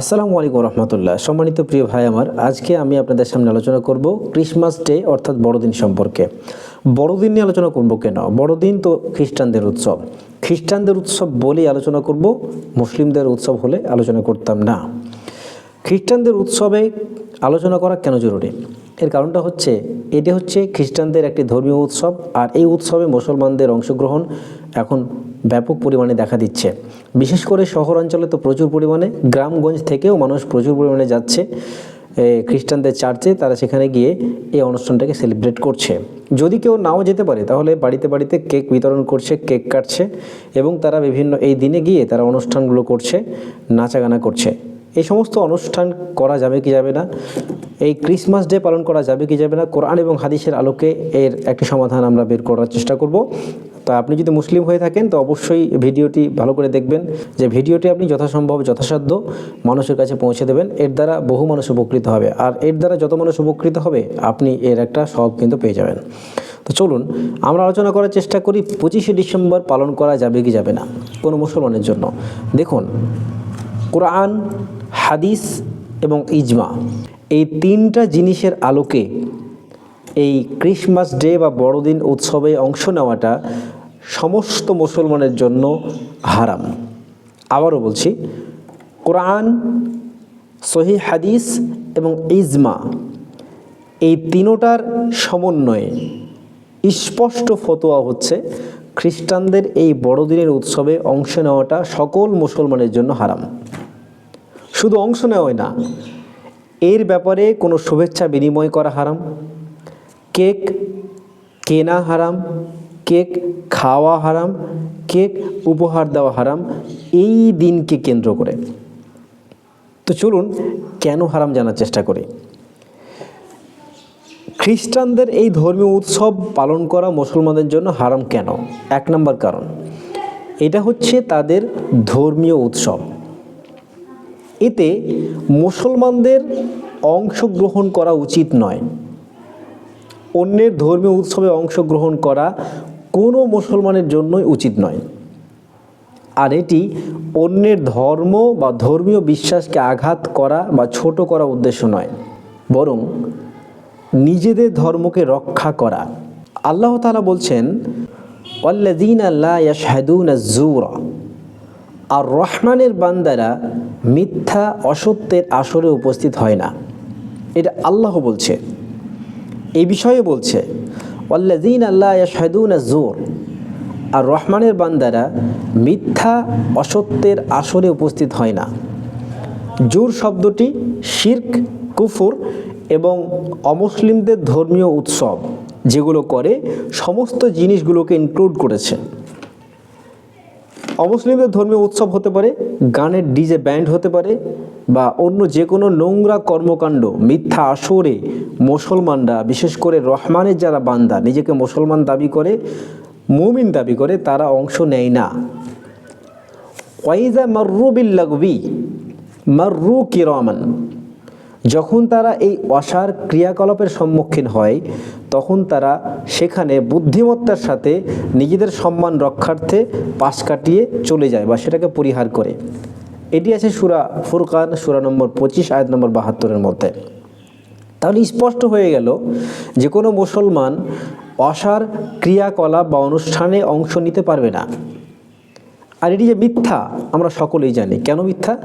আসসালামু আলাইকুম রহমতুল্লাহ। সম্মানিত প্রিয় ভাই আমার, আজকে আমি আপনাদের সামনে আলোচনা করব ক্রিসমাস ডে অর্থাৎ বড়দিন সম্পর্কে। বড়দিন নিয়ে আলোচনা করব কেন? বড়দিন তো খ্রিস্টানদের উৎসব। খ্রিস্টানদের উৎসব বলেই আলোচনা করব, মুসলিমদের উৎসব হলে আলোচনা করতাম না। খ্রিস্টানদের উৎসবে আলোচনা করা কেন জরুরি? এর কারণটা হচ্ছে, এটি হচ্ছে খ্রিস্টানদের একটি ধর্মীয় উৎসব, আর এই উৎসবে মুসলমানদের অংশগ্রহণ এখন ব্যাপক পরিমাণে দেখা দিচ্ছে। বিশেষ করে শহর অঞ্চলে তো প্রচুর পরিমাণে, গ্রামগঞ্জ থেকেও মানুষ প্রচুর পরিমাণে যাচ্ছে। খ্রিস্টানদের চার্চে তারা সেখানে গিয়ে এই অনুষ্ঠানটাকে সেলিব্রেট করছে। যদি কেউ নাও যেতে পারে, তাহলে বাড়িতে বাড়িতে কেক বিতরণ করছে, কেক কাটছে এবং তারা বিভিন্ন এই দিনে গিয়ে তারা অনুষ্ঠানগুলো করছে, নাচাগানা করছে। এই সমস্ত অনুষ্ঠান করা যাবে কি যাবে না? এই ক্রিসমাস ডে পালন করা যাবে কি যাবে না? কোরআন এবং হাদিসের আলোকে এর একটি সমাধান আমরা বের করার চেষ্টা করব। তা আপনি যদি মুসলিম হয়ে থাকেন, তো অবশ্যই ভিডিওটি ভালো করে দেখবেন যে ভিডিওটি আপনি যথাসম্ভব, যথাসাধ্য মানুষের কাছে পৌঁছে দেবেন। এর দ্বারা বহু মানুষ উপকৃত হবে। আর এর দ্বারা যত মানুষ উপকৃত হবে, আপনি এর একটা সব কিন্তু পেয়ে যাবেন। তো চলুন, আমরা আলোচনা করার চেষ্টা করি, পঁচিশে ডিসেম্বর পালন করা যাবে কি যাবে না, কোনো মুসলমানের জন্য। দেখুন, কোরআন, হাদিস এবং ইজমা, এই তিনটা জিনিসের আলোকে এই ক্রিসমাস ডে বা বড়দিন উৎসবে অংশ নেওয়াটা সমস্ত মুসলমানের জন্য হারাম। আবারও বলছি, কোরআন, সহি হাদিস এবং ইজমা এই তিনোটার সমন্বয়ে স্পষ্ট ফতোয়া হচ্ছে, খ্রিস্টানদের এই বড়দিনের উৎসবে অংশ নেওয়াটা সকল মুসলমানের জন্য হারাম। শুধু অংশ নেওয়াই না, এর ব্যাপারে কোনো শুভেচ্ছা বিনিময় করা হারাম, কেক কেনা হারাম কেক খাওয়া হারাম, কেক উপহার দেওয়া হারাম, এই দিনকে কেন্দ্র করে। তো চলুন কেন হারাম জানার চেষ্টা করি। খ্রিস্টানদের এই ধর্মীয় উৎসব পালন করা মুসলমানদের জন্য হারাম কেন? এক নম্বর কারণ। এটা হচ্ছে তাদের ধর্মীয় উৎসব। এতে মুসলমানদের অংশগ্রহণ করা উচিত নয়। অন্যের ধর্মীয় উৎসবে অংশগ্রহণ করা কোনো মুসলমানের জন্যই উচিত নয়। আর এটি অন্যের ধর্ম বা ধর্মীয় বিশ্বাসকে আঘাত করা বা ছোট করা উদ্দেশ্য নয়, বরং নিজেদের ধর্মকে রক্ষা করা। আল্লাহ তাআলা বলছেন, ওয়াল্লাযীনা লা ইয়াশহাদুনা যুরা। আর রহমানের বান্দারা মিথ্যা, অসত্যের আসরে উপস্থিত হয় না। এটা আল্লাহ বলছে। এই বিষয়ে বলছে ওয়াল্লাযীন আল্লাহ ইয়াশহাদুন জোর আর রহমানের বান্দারা মিথ্যা অসত্যের আসরে উপস্থিত হয় না। জোর শব্দটি শির্ক, কুফুর এবং অমুসলিমদের ধর্মীয় উৎসব, যেগুলো করে সমস্ত জিনিসগুলোকে ইনক্লুড করেছে। অমুসলিমদের ধর্মীয় উৎসব হতে পারে, গানের ডিজে ব্যান্ড হতে পারে, বা অন্য যে কোনো নোংরা কর্মকাণ্ড, মিথ্যা আসরে মুসলমানরা, বিশেষ করে রহমানের যারা বান্দা, নিজেকে মুসলমান দাবি করে, মুমিন দাবি করে, তারা অংশ নেয় না। ওয়াইজা মার্রু বিল্লাগবি, মার্রু কিরমান, যখন তারা এই অসার ক্রিয়াকলাপের সম্মুখীন হয় তখন তারা সেখানে বুদ্ধিমত্তার সাথে নিজেদের সম্মান রক্ষার্থে পাশ কাটিয়ে চলে যায় বা সেটাকে পরিহার করে। এটি আছে সুরা ফুরকান, সুরা নম্বর পঁচিশ, আয়াত নম্বর বাহাত্তরের মধ্যে। তাহলে স্পষ্ট হয়ে গেল যে কোনো মুসলমান অসার ক্রিয়াকলাপ বা অনুষ্ঠানে অংশ নিতে পারবে না। আর এটি যে মিথ্যা, আমরা সকলেই জানি। কেন মিথ্যা?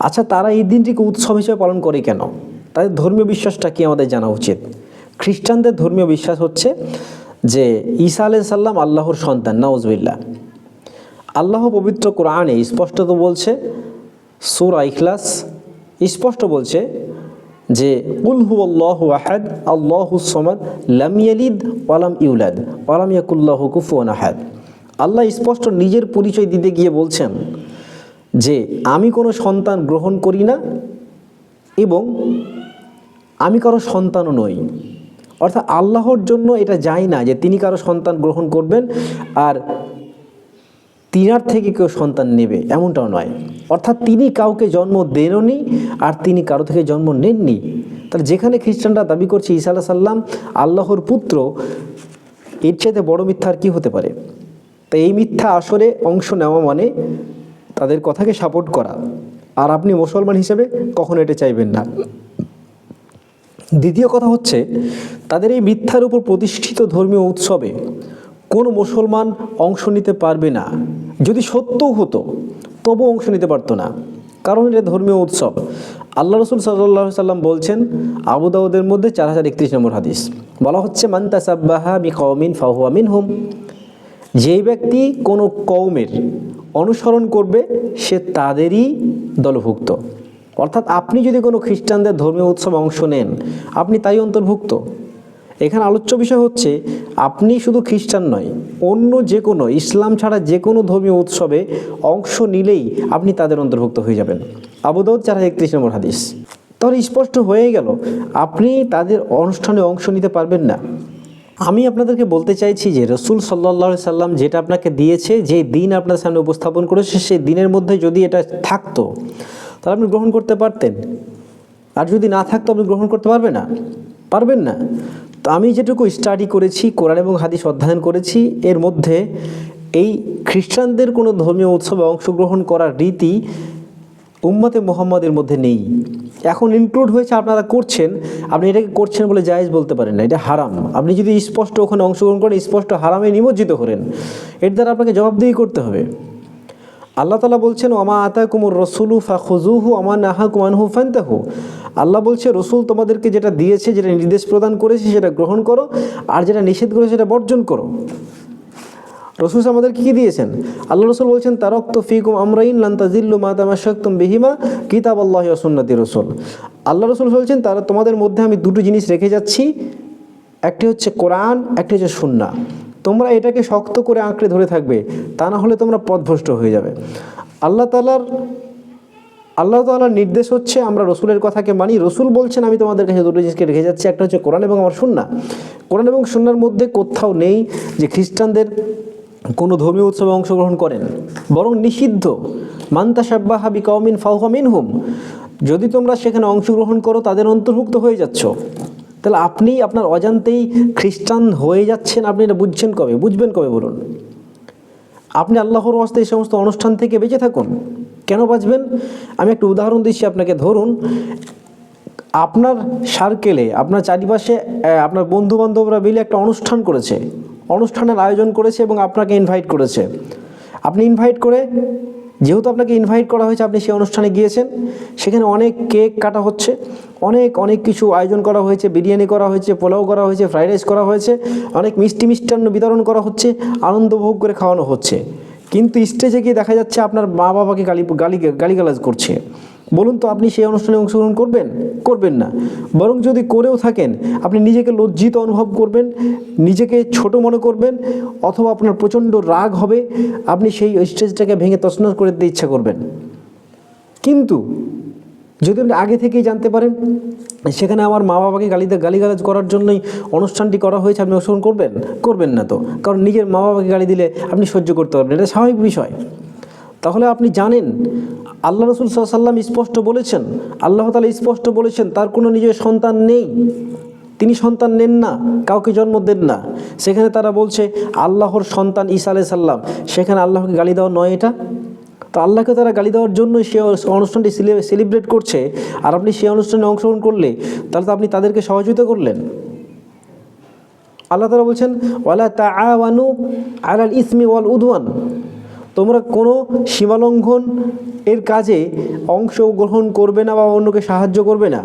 আচ্ছা তারা এই দিনটিকে উৎসব হিসেবে পালন করে কেন? তাদের ধর্মীয় বিশ্বাসটা কি আমাদের জানা উচিত? খ্রিস্টানদের ধর্মীয় বিশ্বাস হচ্ছে যে ঈসা আলাই সাল্লাম আল্লাহর সন্তান নাউজবিল্লা আল্লাহ পবিত্র কোরআনে স্পষ্টত বলছে, সুরা ইখলাস স্পষ্ট বলছে যে, কুল হু আল্লাহ আহাদ, আল্লাহু সমাদ, লাম ইয়ালিদ ওয়ালাম ইউলাদ ওয়ালাম ইয়াকুল্লাহু কুফুয়ান আহাদ। আল্লাহ স্পষ্ট নিজের পরিচয় দিতে গিয়ে বলছেন যে, আমি কোনো সন্তান গ্রহণ করি না এবং আমি কারও সন্তানও নই। অর্থাৎ আল্লাহর জন্য এটা যায় না যে তিনি কারও সন্তান গ্রহণ করবেন আর তিনার থেকে কেউ সন্তান নেবে, এমনটাও নয়। অর্থাৎ তিনি কাউকে জন্ম দেননি আর তিনি কারও থেকে জন্ম নেননি। তাহলে যেখানে খ্রিস্টানরা দাবি করছে ঈসা আল্লাহ সাল্লাম আল্লাহর পুত্র, এর চাইতে বড় মিথ্যা আর কী হতে পারে? তাই এই মিথ্যা আসরে অংশ নেওয়া মানে তাদের কথাকে সাপোর্ট করা। আর আপনি মুসলমান হিসেবে কখনো এটা চাইবেন না। দ্বিতীয় কথা হচ্ছে তাদের এই মিথ্যার উপর প্রতিষ্ঠিত ধর্মীয় উৎসবে কোনো মুসলমান অংশ নিতে পারবে না। যদি সত্যও হতো তবু অংশ নিতে পারতো না। কারণ এটা ধর্মীয় উৎসব। আল্লাহ রসুল সাল্লাহ সাল্লাম বলছেন আবু দাউদের মধ্যে চার হাজার একত্রিশ নম্বর হাদিস। বলা হচ্ছে মান্তা সাব্বাহা বি কওমিন ফাহুয়া মিন হুম যেই ব্যক্তি কোনো কৌমের অনুসরণ করবে, সে তাদেরই দলভুক্ত। অর্থাৎ আপনি যদি কোনো খ্রিস্টানদের ধর্মীয় উৎসব অংশ নেন, আপনি তাই অন্তর্ভুক্ত। এখানে আলোচ্য বিষয় হচ্ছে, আপনি শুধু খ্রিস্টান নয়, অন্য যে কোনো, ইসলাম ছাড়া যে কোনো ধর্মীয় উৎসবে অংশ নিলেই আপনি তাদের অন্তর্ভুক্ত হয়ে যাবেন। আবুদাউদ চার একত্রিশ নম্বর হাদিস। তাহলে স্পষ্ট হয়ে গেল, আপনি তাদের অনুষ্ঠানে অংশ নিতে পারবেন না। আমি আপনাদেরকে বলতে চাইছি যে, রসুল সাল্লাহ সাল্লাম যেটা আপনাকে দিয়েছে, যে দিন আপনার সামনে উপস্থাপন করেছে, সেই দিনের মধ্যে যদি এটা থাকতো, তাহলে আপনি গ্রহণ করতে পারতেন। আর যদি না থাকতো, আপনি গ্রহণ করতে পারবেন না? পারবেন না। আমি যেটুকু স্টাডি করেছি, কোরআন এবং হাদিস অধ্যয়ন করেছি, এর মধ্যে এই খ্রিস্টানদের কোনো ধর্মীয় উৎসবে অংশগ্রহণ করার রীতি উম্মতে মোহাম্মদের মধ্যে নেই। এখন ইনক্লুড হয়েছে, আপনারা করছেন, আপনি এটাকে করছেন বলে জায়েজ বলতে পারেন না, এটা হারাম। আপনি যদি স্পষ্ট ওখানে অংশগ্রহণ করেন, স্পষ্ট হারামে নিমজ্জিত করেন এর দ্বারা আপনাকে জবাবদিহি করতে হবে। আল্লাহ তালা বলছেন ওমা আতা কুমুর রসুলু ফা খুজুহু আমা নাহা কুমানহু ফান্তাহু। আল্লাহ বলছে, রসুল তোমাদেরকে যেটা দিয়েছে, যেটা নির্দেশ প্রদান করেছে, সেটা গ্রহণ করো, আর যেটা নিষেধ করেছে, সেটা বর্জন করো। রসুল আমাদেরকে কী দিয়েছেন? আল্লাহ রসুল বলছেন তারক তো ফিকুম আমরাইন লান্তাজিল্লু মাতামাশাক্তুম বিহিমা কিতাব আল্লাহ সুন্নাতি রসুল। আল্লাহ রসুল বলছেন, তারা তোমাদের মধ্যে আমি দুটো জিনিস রেখে যাচ্ছি। একটি হচ্ছে কোরআন, একটি হচ্ছে সুন্না তোমরা এটাকে শক্ত করে আঁকড়ে ধরে থাকবে, তা না হলে তোমরা পথভ্রষ্ট হয়ে যাবে। আল্লাহ তালার আল্লাহ তালার নির্দেশ হচ্ছে আমরা রসুলের কথাকে মানি। রসুল বলছেন, আমি তোমাদের কাছে দুটো জিনিসকে রেখে যাচ্ছি, একটা হচ্ছে কোরআন এবং আমার সুন্না কোরআন এবং সুন্নার মধ্যে কোথাও নেই যে খ্রিস্টানদের কোনো ধর্মীয় উৎসবে অংশগ্রহণ করেন। বরং নিষিদ্ধ মান্তা সাব্বাহা বি কওমিন ফাউহা মিনহুম। যদি তোমরা সেখানে অংশগ্রহণ করো, তাদের অন্তর্ভুক্ত হয়ে যাচ্ছ। তাহলে আপনি আপনার অজান্তেই খ্রিস্টান হয়ে যাচ্ছেন, আপনি এটা বুঝছেন কবে? বুঝবেন কবে বলুন? আপনি আল্লাহর ওয়াস্তে এই সমস্ত অনুষ্ঠান থেকে বেঁচে থাকুন। কেন বাঁচবেন? আমি একটা উদাহরণ দিচ্ছি আপনাকে, ধরুন, আপনার সার্কেলে আপনার চারিপাশে আপনার বন্ধু বান্ধবরা মিলে একটা অনুষ্ঠান করেছে। অনুষ্ঠানের আয়োজন করেছে এবং আপনাকে ইনভাইট করেছে। আপনি ইনভাইট করে যেহেতু আপনাকে ইনভাইট করা হয়েছে, আপনি সেই অনুষ্ঠানে গিয়েছেন, সেখানে অনেক কেক কাটা হচ্ছে, অনেক অনেক কিছু আয়োজন করা হয়েছে, বিরিয়ানি করা হয়েছে, পোলাও করা হয়েছে ফ্রাইড রাইস করা হয়েছে, অনেক মিষ্টি মিষ্টান্ন বিতরণ করা হচ্ছে, আনন্দ ভোগ করে খাওয়ানো হচ্ছে। কিন্তু স্টেজে গিয়ে দেখা যাচ্ছে আপনার মা বাবাকে গালি গালি, গালিগালাজ করছে। বলুন তো আপনি সেই অনুষ্ঠানে অংশগ্রহণ করবেন? করবেন না। বরং যদি করেও থাকেন, আপনি নিজেকে লজ্জিত অনুভব করবেন, নিজেকে ছোট মনে করবেন, অথবা আপনার প্রচণ্ড রাগ হবে, আপনি সেই স্টেজটাকে ভেঙে তছনছ করে দিতে ইচ্ছা করবেন। কিন্তু যদি আপনি আগে থেকেই জানতে পারেন, সেখানে আমার মা বাবাকে গালিতে গালিগালাজ করার জন্যই অনুষ্ঠানটি করা হয়েছে, আপনি অংশগ্রহণ করবেন? করবেন না তো। কারণ নিজের মা বাবাকে গালি দিলে আপনি সহ্য করতে পারবেন এটা স্বাভাবিক বিষয়। তাহলে আপনি জানেন, আল্লাহ রসুল সাল্লাম স্পষ্ট বলেছেন, আল্লাহ তালা স্পষ্ট বলেছেন, তার কোনো নিজের সন্তান নেই। তিনি সন্তান নেন না, কাউকে জন্ম দেন না। সেখানে তারা বলছে, আল্লাহর সন্তান ঈসা আলাই সাল্লাম সেখানে আল্লাহকে গালি দেওয়া নয় এটা। তো আল্লাহকে তারা গালি দেওয়ার জন্য সে অনুষ্ঠানটি সেলিব্রেট করছে। আর আপনি সেই অনুষ্ঠানে অংশগ্রহণ করলে, তাহলে তো আপনি তাদেরকে সহযোগিতা করলেন। আল্লাহ তালা বলছেন, ওয়ালা তা আওয়ানু আলাল ইসমি ওয়াল উদওয়ান। তোমরা কোনো সীমালঙ্ঘন এর কাজে অংশগ্রহণ করবে না বা অন্যকে সাহায্য করবে না।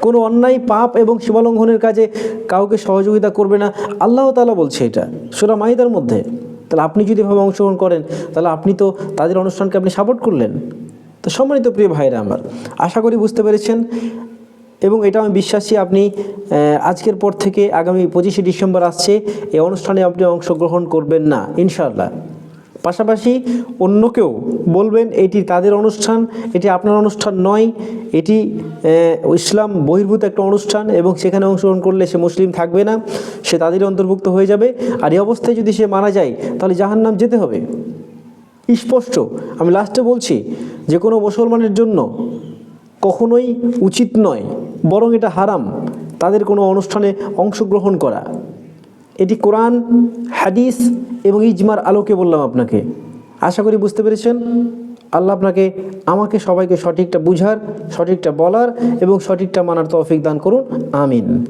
কোনো অন্যায়, পাপ এবং সীমালঙ্ঘনের কাজে কাউকে সহযোগিতা করবে না। আল্লাহ তালা বলছে এটা। সুরা মাহিদার মধ্যে। তাহলে আপনি যদি এভাবে অংশগ্রহণ করেন, তাহলে আপনি তো তাদের অনুষ্ঠানকে আপনি সাপোর্ট করলেন। তো সম্মানিত প্রিয় ভাইরা আমার, আশা করি বুঝতে পেরেছেন এবং এটা আমি বিশ্বাসী আপনি আজকের পর থেকে আগামী পঁচিশে ডিসেম্বর আসছে, এই অনুষ্ঠানে আপনি অংশগ্রহণ করবেন না, ইনশাআল্লাহ। পাশাপাশি অন্যকেও বলবেন, এটি তাদের অনুষ্ঠান, এটি আপনার অনুষ্ঠান নয়, এটি ইসলাম বহির্ভূত একটা অনুষ্ঠান এবং সেখানে অংশগ্রহণ করলে সে মুসলিম থাকবে না, সে তাদের অন্তর্ভুক্ত হয়ে যাবে, আর এই অবস্থায় যদি সে মারা যায়, তাহলে জাহান্নাম যেতে হবে। স্পষ্ট, আমি লাস্টে বলছি, যে কোনো মুসলমানের জন্য কখনোই উচিত নয় বরং এটা হারাম। তাদের কোনো অনুষ্ঠানে অংশগ্রহণ করা। এটি কোরআন, হাদিস এবং ইজমার আলোকে বললাম আপনাকে। আশা করি বুঝতে পেরেছেন? আল্লাহ আপনাকে, আমাকে সবাইকে সঠিকটা বুঝার, সঠিকটা বলার এবং সঠিকটা মানার তৌফিক দান করুন। আমিন।